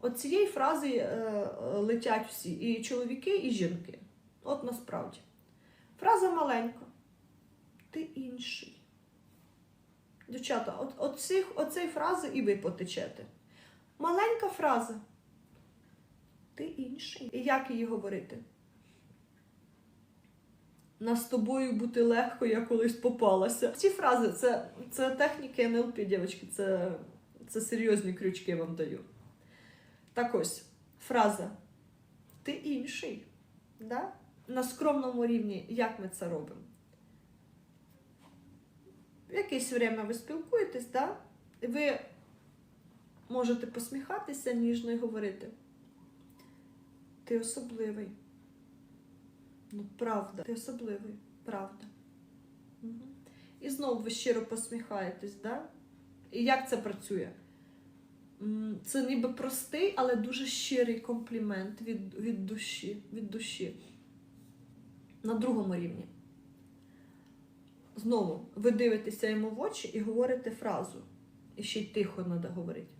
От цієї фрази е, е, летять всі, і чоловіки, і жінки. От насправді. Фраза маленька. Ти інший. Дівчата, от, от цих, оцей фрази і ви потечете. Маленька фраза. Ти інший. І як її говорити? Нас з тобою бути легко, я колись попалася. Ці фрази це, це техніки НЛП, дівчатки, це, це серйозні крючки вам даю. Так ось, фраза Ти інший. Да? На скромному рівні, як ми це робимо? В якесь время ви спілкуєтесь, да? ви можете посміхатися ніжно і говорити. Ти особливий. Ну, правда, ти особливий, правда. Угу. І знову ви щиро посміхаєтесь, да? І як це працює? Це ніби простий, але дуже щирий комплімент від, від душі. Від душі. На другому рівні. Знову, ви дивитеся йому в очі і говорите фразу. І ще й тихо треба говорити.